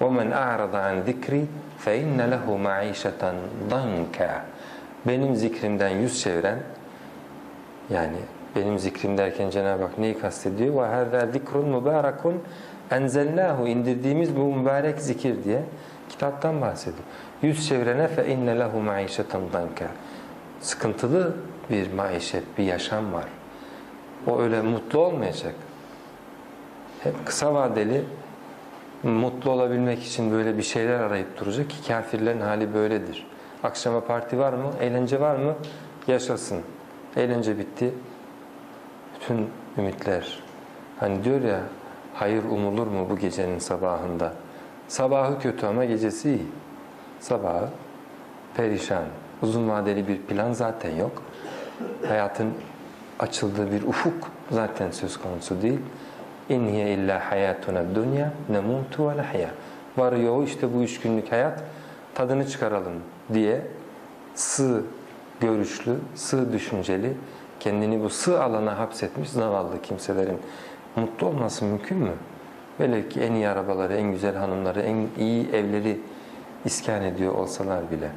وَمَنْ أَعْرَضَ عَنْ ذِكْرِ فَاِنَّ لَهُ مَعِيشَةً ضَنْكَ Benim zikrimden yüz çeviren, yani benim zikrim derken Cenab-ı Hak neyi kastediyor? وَهَذَا ذِكْرٌ مُبَارَكٌ اَنْزَلْنَاهُ indirdiğimiz bu mübarek zikir diye kitaptan bahsediyor. Yüz çevirene فَاِنَّ لَهُ مَعِيشَةً ضَنْكَ Sıkıntılı bir maişet, bir yaşam var. O öyle mutlu olmayacak. Hep kısa vadeli mutlu olabilmek için böyle bir şeyler arayıp duracak ki kafirlerin hali böyledir. Akşama parti var mı? Eğlence var mı? Yaşasın. Eğlence bitti. Bütün ümitler. Hani diyor ya hayır umulur mu bu gecenin sabahında? Sabahı kötü ama gecesi iyi. Sabahı perişan. Uzun vadeli bir plan zaten yok. Hayatın açıldığı bir ufuk zaten söz konusu değil. İn hiye illa hayatuna dunya nemutu ve nahya. Var yoğu işte bu üç günlük hayat tadını çıkaralım diye sığ görüşlü, sığ düşünceli, kendini bu sığ alana hapsetmiş zavallı kimselerin mutlu olması mümkün mü? Velev ki en iyi arabaları, en güzel hanımları, en iyi evleri iskan ediyor olsalar bile.